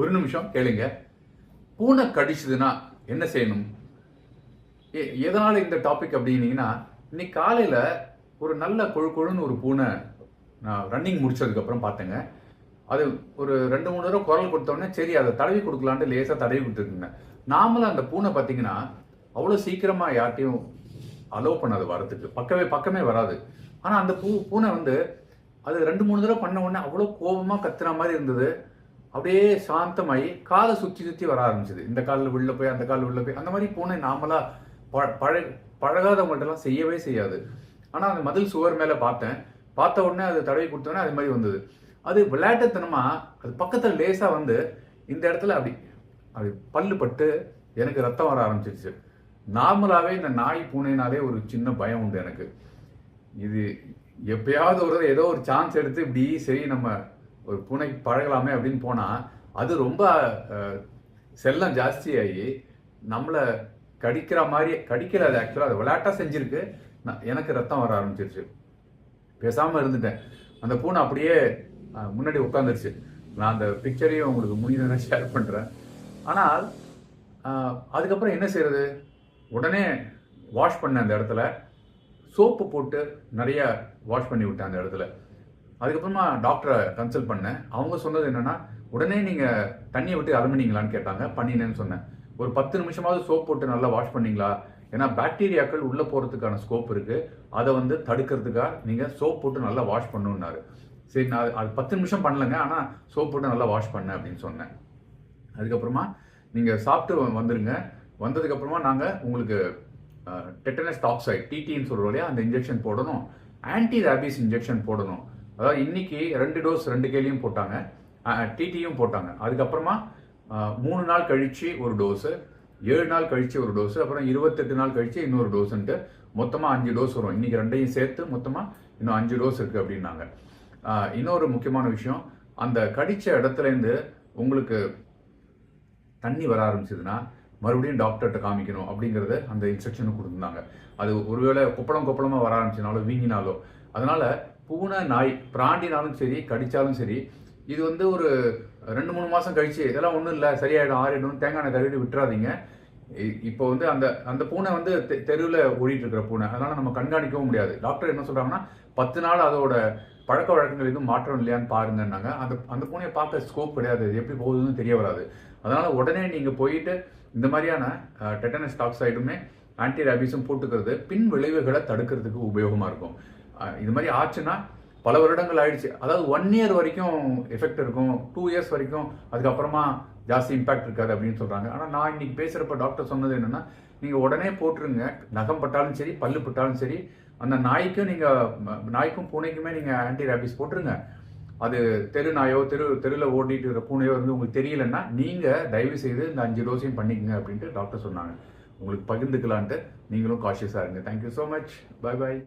ஒரு நிமிஷம் கேளுங்க. பூனை கடிச்சதுன்னா என்ன செய்யணும்? எ- இந்த டாபிக் அப்படின்னீங்கன்னா இன்னைக்கு காலையில் ஒரு நல்ல கொழு கொழுன்னு ஒரு பூனை நான் ரன்னிங் முடிச்சதுக்கப்புறம் பார்த்தேங்க. அது ஒரு ரெண்டு மூணு தடவை குரல் கொடுத்தோடனே சரி அதை தடவி கொடுக்கலான்ட்டு லேசாக தடவி கொடுத்துருக்குங்க. நாமளும் அந்த பூனை பார்த்தீங்கன்னா அவ்வளோ சீக்கிரமாக யார்ட்டையும் அலோவ் பண்ணாது வரதுக்கு பக்கமே பக்கமே வராது. ஆனால் அந்த பூ பூனை வந்து அது ரெண்டு மூணு தடவை பண்ண உடனே அவ்வளோ கோபமாக கத்துற மாதிரி இருந்தது. அப்படியே சாந்தமாயி காலை சுற்றி சுற்றி வர ஆரம்பிச்சது. இந்த காலில் உள்ள போய் அந்த காலில் உள்ள போய் அந்த மாதிரி பூனை நாமளாக ப- பழ பழகாதவங்கள்ட்ட செய்யவே செய்யாது. ஆனால் அந்த மதில் சுவர் மேலே பார்த்தேன். பார்த்த உடனே அது தடவி கொடுத்தோன்னே அது மாதிரி வந்தது. அது விளையாட்டுத்தனமாக அது பக்கத்தில் லேசாக வந்து இந்த இடத்துல அப்படி அப்படி பல்லு பட்டு எனக்கு ரத்தம் வர ஆரம்பிச்சிருச்சு. நார்மலாகவே இந்த நாய் பூனைனாலே ஒரு சின்ன பயம் உண்டு எனக்கு. இது எப்பயாவது ஒரு ஏதோ ஒரு சான்ஸ் எடுத்து இப்படி சரி நம்ம ஒரு பூனைக்கு பழகலாமே அப்படின்னு போனால் அது ரொம்ப செல்லம் ஜாஸ்தியாகி நம்மளை கடிக்கிற மாதிரி கடிக்கல அது ஆக்சுவலாக அது விளையாட்டாக செஞ்சிருக்கு. நான் எனக்கு ரத்தம் வர ஆரம்பிச்சிருச்சு. பேசாமல் இருந்துட்டேன். அந்த பூனை அப்படியே முன்னாடி உட்காந்துருச்சு நான் அந்த பிக்சரையும் உங்களுக்கு முடியுதுன்னா ஷேர் பண்ணுறேன் ஆனால் அதுக்கப்புறம் என்ன செய்யறது உடனே வாஷ் பண்ண அந்த இடத்துல. சோப்பு போட்டு நிறையா வாஷ் பண்ணி விட்டேன் அந்த இடத்துல. அதுக்கப்புறமா டாக்டரை கன்சல்ட் பண்ணேன். அவங்க சொன்னது என்னென்னா உடனே நீங்கள் தண்ணியை விட்டு அலம்பினீங்களான்னு கேட்டாங்க. பண்ணினேன்னு சொன்னேன். ஒரு பத்து நிமிஷமாவது சோப் போட்டு நல்லா வாஷ் பண்ணீங்களா? ஏன்னா பாக்டீரியாக்கள் உள்ளே போகிறதுக்கான ஸ்கோப் இருக்குது அதை வந்து தடுக்கிறதுக்காக நீங்கள் சோப் போட்டு நல்லா வாஷ் பண்ணுன்னாரு. சரி நான் அது- அது பத்து நிமிஷம் பண்ணலங்க. ஆனால் சோப் போட்டு நல்லா வாஷ் பண்ணேன் அப்படின்னு சொன்னேன். அதுக்கப்புறமா நீங்கள் சாப்பிட்டு வ- வந்துருங்க. வந்ததுக்கப்புறமா நாங்கள் உங்களுக்கு டெட்டனஸ் டாக்ஸைட் டிடின்னு சொல்கிறோம் இல்லையா? அந்த இன்ஜெக்ஷன் போடணும். ஆன்டி ரேபிஸ் இன்ஜெக்ஷன் போடணும். அதாவது இன்னைக்கு ரெண்டு டோஸ் ரெண்டு கேலியும் போட்டாங்க. டிடியும் போட்டாங்க. அதுக்கப்புறமா மூணு நாள் கழிச்சு ஒரு டோஸு ஏழு நாள் கழிச்சு ஒரு டோஸ் அப்புறம் இருபத்தெட்டு நாள் கழிச்சு இன்னொரு டோஸ்ன்ட்டு மொத்தமாக அஞ்சு டோஸ் வரும். இன்னைக்கு ரெண்டையும் சேர்த்து மொத்தமாக இன்னும் அஞ்சு டோஸ் இருக்கு அப்படின்னாங்க. இன்னொரு முக்கியமான விஷயம் அந்த கடித்த இடத்துலேருந்து உங்களுக்கு தண்ணி வர ஆரம்பிச்சதுன்னா மறுபடியும் டாக்டர்கிட்ட காமிக்கணும் அப்படிங்கறத அந்த இன்ஸ்ட்ரக்ஷனும் கொடுத்துருந்தாங்க. அது ஒருவேளை கொப்பளம் கொப்பளமாக வர ஆரம்பிச்சினாலோ வீங்கினாலோ அதனால பூனை நாய் பிராண்டினாலும் சரி கடித்தாலும் சரி இது வந்து ஒரு ரெண்டு மூணு மாதம் கழிச்சு இதெல்லாம் ஒன்றும் இல்லை சரியாயிடும் ஆறிடும் தேங்காய் எண்ணெய் தடவிட்டு விட்டுறாதீங்க. இ- இப்போ வந்து அந்த அந்த பூனை வந்து தெ- ஓடிட்டு இருக்கிற பூனை அதனால் நம்ம கண்காணிக்கவும் முடியாது. டாக்டர் என்ன சொல்கிறாங்கன்னா பத்து நாள் அதோட பழக்க வழக்கங்கள் எதுவும் மாற்றம் இல்லையான்னு பாருங்கன்னாங்க. அந்த அந்த பூனையை பார்க்க ஸ்கோப் கிடையாது எப்படி போகுதுன்னு தெரிய வராது. அதனால் உடனே நீங்கள் போயிட்டு இந்த மாதிரியான டெட்டனஸ் டாக்ஸைடுமே ஆன்டி ரேபிஸும் போட்டுக்கிறது பின் விளைவுகளை தடுக்கிறதுக்கு உபயோகமாக இருக்கும். இது மாதிரி ஆச்சுன்னா பல வருடங்கள் ஆயிடுச்சு. அதாவது ஒன் இயர் வரைக்கும் எஃபெக்ட் இருக்கும். டூ இயர்ஸ் வரைக்கும் அதுக்கப்புறமா ஜாஸ்தி இம்பாக்ட் இருக்காது அப்படின்னு சொல்றாங்க. ஆனால் நான் இன்னைக்கு பேசுகிறப்ப டாக்டர் சொன்னது என்னன்னா நீங்கள் உடனே போட்டுருங்க. நகம் பட்டாலும் சரி பல்லு பட்டாலும் சரி அந்த நாய்க்கும் நீங்கள் நாய்க்கும் பூனைக்குமே நீங்கள் ஆன்டி ரேபிஸ் போட்டுருங்க. அது தெரு நாயோ தெரு தெருவில் ஓடிட்டு இருக்கிற பூனையோ வந்து உங்களுக்கு தெரியலன்னா நீங்கள் தயவு செய்து இந்த அஞ்சு டோஸையும் பண்ணிக்கங்க அப்படின்ட்டு டாக்டர் சொன்னாங்க. உங்களுக்கு பகிர்ந்துக்கலான்ட்டு நீங்களும் காஷியஸாக இருங்க. Thank you so much bye bye